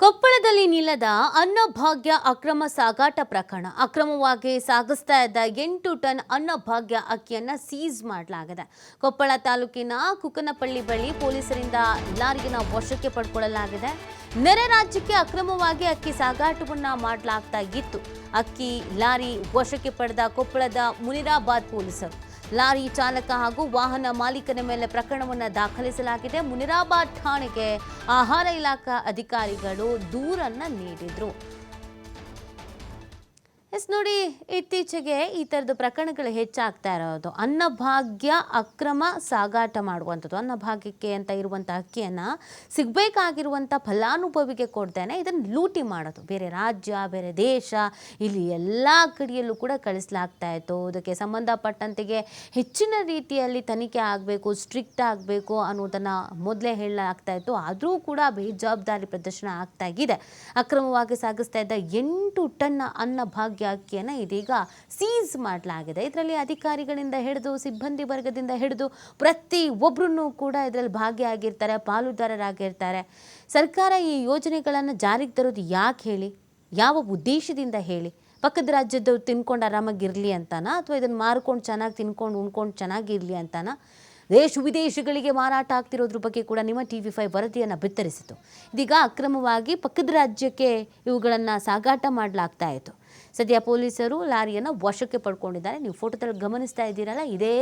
ಕೊಪ್ಪಳದಲ್ಲಿ ನಿಲ್ಲದ ಅನ್ನಭಾಗ್ಯ ಅಕ್ರಮ ಸಾಗಾಟ ಪ್ರಕರಣ. ಅಕ್ರಮವಾಗಿ ಸಾಗಿಸ್ತಾ ಇದ್ದ ಎಂಟು ಟನ್ ಅನ್ನಭಾಗ್ಯ ಅಕ್ಕಿಯನ್ನು ಸೀಸ್ ಮಾಡಲಾಗಿದೆ. ಕೊಪ್ಪಳ ತಾಲೂಕಿನ ಕುಕನಪಳ್ಳಿ ಬಳಿ ಪೊಲೀಸರಿಂದ ಲಾರಿಯನ್ನು ವಶಕ್ಕೆ ಪಡ್ಕೊಳ್ಳಲಾಗಿದೆ. ನೆರೆ ರಾಜ್ಯಕ್ಕೆ ಅಕ್ರಮವಾಗಿ ಅಕ್ಕಿ ಸಾಗಾಟವನ್ನು ಮಾಡಲಾಗ್ತಾ ಇತ್ತು. ಅಕ್ಕಿ ಲಾರಿ ವಶಕ್ಕೆ ಪಡೆದ ಕೊಪ್ಪಳದ ಮುನಿರಾಬಾದ್ ಪೊಲೀಸರು. ಲಾರಿ ಚಾಲಕ ಹಾಗೂ ವಾಹನ ಮಾಲೀಕನ ಮೇಲೆ ಪ್ರಕರಣವನ್ನು ದಾಖಲಿಸಲಾಗಿದೆ. ಮುನಿರಾಬಾದ್ ಠಾಣೆಗೆ ಆಹಾರ ಇಲಾಖಾ ಅಧಿಕಾರಿಗಳು ದೂರನ್ನು ನೀಡಿದ್ರು. ಎಸ್, ನೋಡಿ, ಇತ್ತೀಚೆಗೆ ಈ ಥರದ ಪ್ರಕರಣಗಳು ಹೆಚ್ಚಾಗ್ತಾ ಇರೋದು. ಅನ್ನಭಾಗ್ಯ ಅಕ್ರಮ ಸಾಗಾಟ ಮಾಡುವಂಥದ್ದು. ಅನ್ನಭಾಗ್ಯಕ್ಕೆ ಅಂತ ಇರುವಂಥ ಅಕ್ಕಿಯನ್ನು ಸಿಗಬೇಕಾಗಿರುವಂಥ ಫಲಾನುಭವಿಗೆ ಕೊಡ್ತೇನೆ ಇದನ್ನು ಲೂಟಿ ಮಾಡೋದು. ಬೇರೆ ರಾಜ್ಯ, ಬೇರೆ ದೇಶ, ಇಲ್ಲಿ ಎಲ್ಲ ಕಡೆಯಲ್ಲೂ ಕೂಡ ಕಳಿಸ್ಲಾಗ್ತಾ ಇತ್ತು. ಅದಕ್ಕೆ ಸಂಬಂಧಪಟ್ಟಂತೆಗೆ ಹೆಚ್ಚಿನ ರೀತಿಯಲ್ಲಿ ತನಿಖೆ ಆಗಬೇಕು, ಸ್ಟ್ರಿಕ್ಟ್ ಆಗಬೇಕು ಅನ್ನೋದನ್ನು ಮೊದಲೇ ಹೇಳಲಾಗ್ತಾ ಇತ್ತು. ಆದರೂ ಕೂಡ ಬೇಜವಾಬ್ದಾರಿ ಪ್ರದರ್ಶನ ಆಗ್ತಾ ಇದೆ. ಅಕ್ರಮವಾಗಿ ಸಾಗಿಸ್ತಾ ಇದ್ದ ಎಂಟು ಟನ್ ಅನ್ನಭಾಗ್ಯ ಅಕ್ಕಿಯನ್ನು ಇದೀಗ ಸೀಸ್ ಮಾಡಲಾಗಿದೆ. ಇದರಲ್ಲಿ ಅಧಿಕಾರಿಗಳಿಂದ ಹಿಡಿದು ಸಿಬ್ಬಂದಿ ವರ್ಗದಿಂದ ಹಿಡಿದು ಪ್ರತಿ ಒಬ್ಬರೂ ಕೂಡ ಇದರಲ್ಲಿ ಭಾಗಿಯಾಗಿರ್ತಾರೆ, ಪಾಲುದಾರರಾಗಿರ್ತಾರೆ. ಸರ್ಕಾರ ಈ ಯೋಜನೆಗಳನ್ನು ಜಾರಿಗೆ ತರೋದು ಯಾಕೆ ಹೇಳಿ? ಯಾವ ಉದ್ದೇಶದಿಂದ ಹೇಳಿ? ಪಕ್ಕದ ರಾಜ್ಯದವ್ರು ತಿನ್ಕೊಂಡು ಆರಾಮಾಗಿರಲಿ ಅಂತಾನ? ಅಥವಾ ಇದನ್ನು ಮಾರ್ಕೊಂಡು ಚೆನ್ನಾಗಿ ತಿನ್ಕೊಂಡು ಉಣ್ಕೊಂಡು ಚೆನ್ನಾಗಿರಲಿ ಅಂತಾನ? ದೇಶ ವಿದೇಶಗಳಿಗೆ ಮಾರಾಟ ಆಗ್ತಿರೋದ್ರ ಬಗ್ಗೆ ಕೂಡ ನಿಮ್ಮ ಟಿ ವಿ ಫೈವ್ ವರದಿಯನ್ನು ಬಿತ್ತರಿಸಿತು. ಇದೀಗ ಅಕ್ರಮವಾಗಿ ಪಕ್ಕದ ರಾಜ್ಯಕ್ಕೆ ಇವುಗಳನ್ನು ಸಾಗಾಟ ಮಾಡಲಾಗ್ತಾ ಇತ್ತು. ಸದ್ಯ ಪೊಲೀಸರು ಲಾರಿಯನ್ನು ವಶಕ್ಕೆ ಪಡ್ಕೊಂಡಿದ್ದಾರೆ. ನೀವು ಫೋಟೋದಲ್ಲಿ ಗಮನಿಸ್ತಾ ಇದ್ದೀರಲ್ಲ, ಇದೇ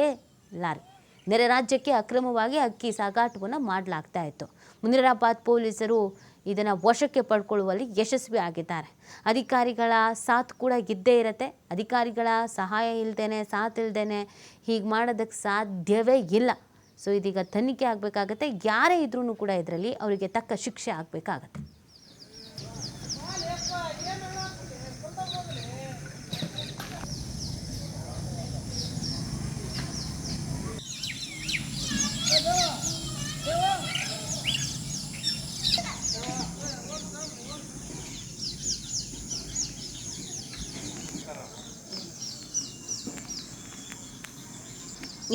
ಲಾರಿ. ನೆರೆ ರಾಜ್ಯಕ್ಕೆ ಅಕ್ರಮವಾಗಿ ಅಕ್ಕಿ ಸಾಗಾಟವನ್ನು ಮಾಡಲಾಗ್ತಾ ಇತ್ತು. ಮುನಿರಾಬಾದ್ ಪೊಲೀಸರು ಇದನ್ನು ವಶಕ್ಕೆ ಪಡ್ಕೊಳ್ಳುವಲ್ಲಿ ಯಶಸ್ವಿ ಆಗಿದ್ದಾರೆ. ಅಧಿಕಾರಿಗಳ ಸಾಥ್ ಕೂಡ ಇದ್ದೇ ಇರುತ್ತೆ. ಅಧಿಕಾರಿಗಳ ಸಹಾಯ ಇಲ್ಲದೇನೆ ಸಾಥ್ ಇಲ್ಲದೇನೆ ಹೀಗೆ ಮಾಡೋದಕ್ಕೆ ಸಾಧ್ಯವೇ ಇಲ್ಲ. ಸೊ ಇದೀಗ ತನಿಖೆ ಆಗಬೇಕಾಗತ್ತೆ. ಯಾರೇ ಇದ್ರೂ ಕೂಡ ಇದರಲ್ಲಿ ಅವರಿಗೆ ತಕ್ಕ ಶಿಕ್ಷೆ ಆಗಬೇಕಾಗತ್ತೆ.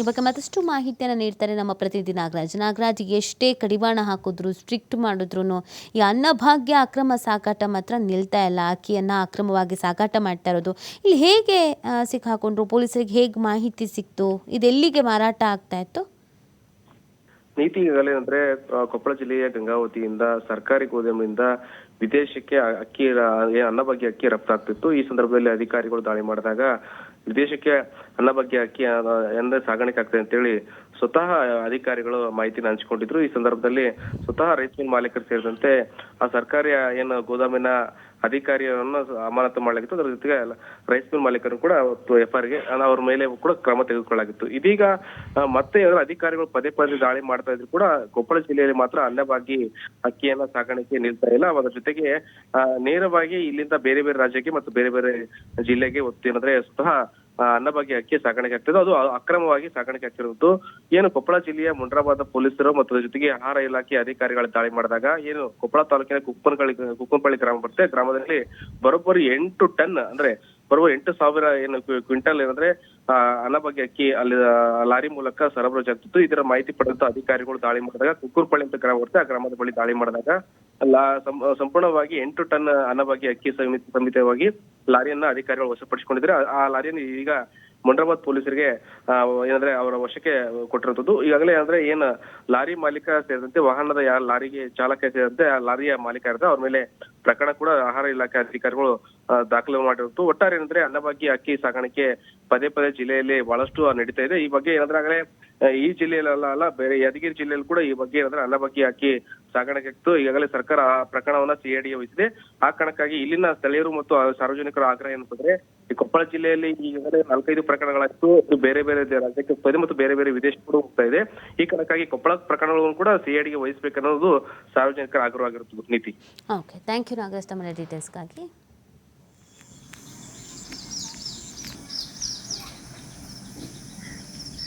ಬಗ್ಗೆ ಮತ್ತಷ್ಟು ಮಾಹಿತಿಯನ್ನು ನೀಡ್ತಾರೆ ನಮ್ಮ ಪ್ರತಿನಿಧಿ ನಾಗರಾಜ್. ನಾಗರಾಜ್, ಎಷ್ಟೇ ಕಡಿವಾಣ ಹಾಕಿದ್ರು ಸ್ಟ್ರಿಕ್ಟ್ ಮಾಡಿದ್ರು ಈ ಅನ್ನಭಾಗ್ಯ ಅಕ್ರಮ ಸಾಗಾಟ ಮಾತ್ರ ನಿಲ್ತಾ ಇಲ್ಲ. ಅಕ್ಕಿಯನ್ನು ಅಕ್ರಮವಾಗಿ ಸಾಗಾಟ ಮಾಡ್ತಾ ಇರೋದು. ಇಲ್ಲಿ ಹೇಗೆ ಸಿಕ್ಕಾಕೊಂಡ್ರು? ಪೊಲೀಸರಿಗೆ ಹೇಗೆ ಮಾಹಿತಿ ಸಿಕ್ತು? ಇದೆಲ್ಲಿಗೆ ಮಾರಾಟ ಆಗ್ತಾ ಇತ್ತು? ನೀತಿ ಈಗಾಗಲೇ ಅಂದ್ರೆ ಕೊಪ್ಪಳ ಜಿಲ್ಲೆಯ ಗಂಗಾವತಿಯಿಂದ ಸರ್ಕಾರಿ ಗೋದಾಮಿನಿಂದ ವಿದೇಶಕ್ಕೆ ಅಕ್ಕಿ ಅನ್ನಭಾಗ್ಯ ಅಕ್ಕಿ ರಫ್ತಾಗ್ತಿತ್ತು. ಈ ಸಂದರ್ಭದಲ್ಲಿ ಅಧಿಕಾರಿಗಳು ದಾಳಿ ಮಾಡಿದಾಗ ವಿದೇಶಕ್ಕೆ ಅನ್ನಭಾಗ್ಯ ಅಕ್ಕಿ ಆ, ಎಂದ ಸಾಗಾಣಿಕೆ ಆಗ್ತದೆ ಅಂತೇಳಿ ಸ್ವತಃ ಅಧಿಕಾರಿಗಳು ಮಾಹಿತಿನ ಹಂಚಿಕೊಂಡಿದ್ರು. ಈ ಸಂದರ್ಭದಲ್ಲಿ ಸ್ವತಃ ರೈಸ್ ಮಿಲ್ ಮಾಲೀಕರು ಸೇರಿದಂತೆ ಆ ಸರ್ಕಾರಿ ಏನು ಗೋದಾಮಿನ ಅಧಿಕಾರಿಯನ್ನು ಅಮಾನತು ಮಾಡಲಾಗಿತ್ತು. ಅದರ ಜೊತೆಗೆ ರೈಸ್ ಮಿಲ್ ಮಾಲೀಕರು ಕೂಡ ಅವತ್ತು ಎಫ್ಐಆರ್ಗೆ ಅವ್ರ ಮೇಲೆ ಕೂಡ ಕ್ರಮ ತೆಗೆದುಕೊಳ್ಳಲಾಗಿತ್ತು. ಇದೀಗ ಮತ್ತೆ ಅಧಿಕಾರಿಗಳು ಪದೇ ಪದೇ ದಾಳಿ ಮಾಡ್ತಾ ಇದ್ರು ಕೂಡ ಕೊಪ್ಪಳ ಜಿಲ್ಲೆಯಲ್ಲಿ ಮಾತ್ರ ಅನ್ನಭಾಗಿ ಅಕ್ಕಿಯನ್ನ ಸಾಗಾಣಿಕೆ ನಿಲ್ತಾ ಇಲ್ಲ. ಅದರ ಜೊತೆಗೆ ನೇರವಾಗಿ ಇಲ್ಲಿಂದ ಬೇರೆ ಬೇರೆ ರಾಜ್ಯಕ್ಕೆ ಮತ್ತು ಬೇರೆ ಬೇರೆ ಜಿಲ್ಲೆಗೆ ಒತ್ತಿ ಸ್ವತಃ ಆ, ಅನ್ನಭಾಗ್ಯ ಅಕ್ಕಿ ಸಾಗಾಣಿಕೆ ಆಗ್ತಿದೆ. ಅದು ಅಕ್ರಮವಾಗಿ ಸಾಗಾಣಿಕೆ ಆಗ್ತಿರುವುದು ಏನು ಕೊಪ್ಪಳ ಜಿಲ್ಲೆಯ ಮುಂಡ್ರಾಬಾದ ಪೊಲೀಸರು ಮತ್ತು ಜೊತೆಗೆ ಆಹಾರ ಇಲಾಖೆ ಅಧಿಕಾರಿಗಳ ದಾಳಿ ಮಾಡಿದಾಗ ಏನು ಕೊಪ್ಪಳ ತಾಲೂಕಿನ ಕುಪ್ಪನಕಳಿ ಕುಪ್ಪನಪಳ್ಳಿ ಗ್ರಾಮ ಬರುತ್ತೆ. ಗ್ರಾಮದಲ್ಲಿ ಬರೋಬ್ಬರಿ ಎಂಟು ಟನ್ ಅಂದ್ರೆ ಬರುವ ಎಂಟು ಸಾವಿರ ಏನು ಕ್ವಿಂಟಲ್ ಏನಂದ್ರೆ ಅನ್ನಭಾಗ್ಯ ಅಕ್ಕಿ ಅಲ್ಲಿ ಲಾರಿ ಮೂಲಕ ಸರಬರಾಜು ಆಗ್ತಿತ್ತು. ಇದರ ಮಾಹಿತಿ ಪಡೆದಂತ ಅಧಿಕಾರಿಗಳು ದಾಳಿ ಮಾಡಿದಾಗ, ಕುಕ್ಕೂರ್ಪಳ್ಳಿ ಅಂತ ಗ್ರಾಮ ಬರುತ್ತೆ. ಆ ಗ್ರಾಮದ ಬಳಿ ದಾಳಿ ಮಾಡಿದಾಗ ಸಂಪೂರ್ಣವಾಗಿ ಎಂಟು ಟನ್ ಅನಭಾಗ್ಯ ಅಕ್ಕಿ ಸಮಿತಿ ಸಮಿತವಾಗಿ ಲಾರಿಯನ್ನ ಅಧಿಕಾರಿಗಳು ವಶಪಡಿಸಿಕೊಂಡಿದ್ರೆ ಆ ಲಾರಿಯನ್ನು ಈಗ ಮುಂಡ್ರಾಬಾದ್ ಪೊಲೀಸರಿಗೆ ಏನಂದ್ರೆ ಅವರ ವಶಕ್ಕೆ ಕೊಟ್ಟಿರುವಂತದ್ದು ಈಗಾಗಲೇ ಅಂದ್ರೆ ಏನ್ ಲಾರಿ ಮಾಲೀಕ ಸೇರಿದಂತೆ ವಾಹನದ ಯಾರ ಲಾರಿಗೆ ಚಾಲಕ ಸೇರಿದಂತೆ ಆ ಲಾರಿಯ ಮಾಲೀಕ ಇರುತ್ತೆ ಅವ್ರ ಮೇಲೆ ಪ್ರಕರಣ ಕೂಡ ಆಹಾರ ಇಲಾಖೆ ಅಧಿಕಾರಿಗಳು ದಾಖಲು ಮಾಡಿರುತ್ತು ಒಟ್ಟಾರೆ ಏನಂದ್ರೆ ಅನ್ನಭಾಗ್ಯ ಅಕ್ಕಿ ಸಾಗಾಣಿಕೆ ಪದೇ ಪದೇ ಜಿಲ್ಲೆಯಲ್ಲಿ ಬಹಳಷ್ಟು ನಡೀತಾ ಇದೆ. ಈ ಬಗ್ಗೆ ಏನಂದ್ರೆ ಆಗಲೇ ಈ ಜಿಲ್ಲೆಯಲ್ಲ ಅಲ್ಲ, ಬೇರೆ ಯಾದಗಿರಿ ಜಿಲ್ಲೆಯಲ್ಲಿ ಕೂಡ ಈ ಬಗ್ಗೆ ಏನಂದ್ರೆ ಅನ್ನಭಾಗ್ಯ ಅಕ್ಕಿ ಸಾಗಾಣಿಕೆ ಇತ್ತು ಈಗಾಗಲೇ ಸರ್ಕಾರ ಆ ಪ್ರಕರಣವನ್ನ ಸಿಐಡಿಗೆ ವಹಿಸಿದೆ. ಆ ಕಾರಣಕ್ಕಾಗಿ ಇಲ್ಲಿನ ಸ್ಥಳೀಯರು ಮತ್ತು ಸಾರ್ವಜನಿಕರ ಆಗ್ರಹ ಏನಂತಂದ್ರೆ ಈ ಕೊಪ್ಪಳ ಜಿಲ್ಲೆಯಲ್ಲಿ ಈಗಾಗಲೇ ನಾಲ್ಕೈದು ಪ್ರಕರಣಗಳಾಗಿತ್ತು ಬೇರೆ ಬೇರೆ ರಾಜ್ಯಕ್ಕೆ ಹೋಗ್ತಾ ಇದೆ ಮತ್ತು ಬೇರೆ ಬೇರೆ ವಿದೇಶ ಕೂಡ ಹೋಗ್ತಾ ಇದೆ. ಈ ಕಾರಣಕ್ಕಾಗಿ ಕೊಪ್ಪಳ ಪ್ರಕರಣಗಳನ್ನು ಕೂಡ ಸಿಐಡಿಗೆ ವಹಿಸಬೇಕನ್ನೋದು ಸಾರ್ವಜನಿಕರ ಆಗ್ರಹವಾಗಿರುತ್ತದೆ. ನೀತಿ. ಓಕೆ ಥ್ಯಾಂಕ್ ಯು ನಾಗರಾಜ್ ತಮ್ಮ ಡೀಟೇಲ್ಸ್ಗಾಗಿ.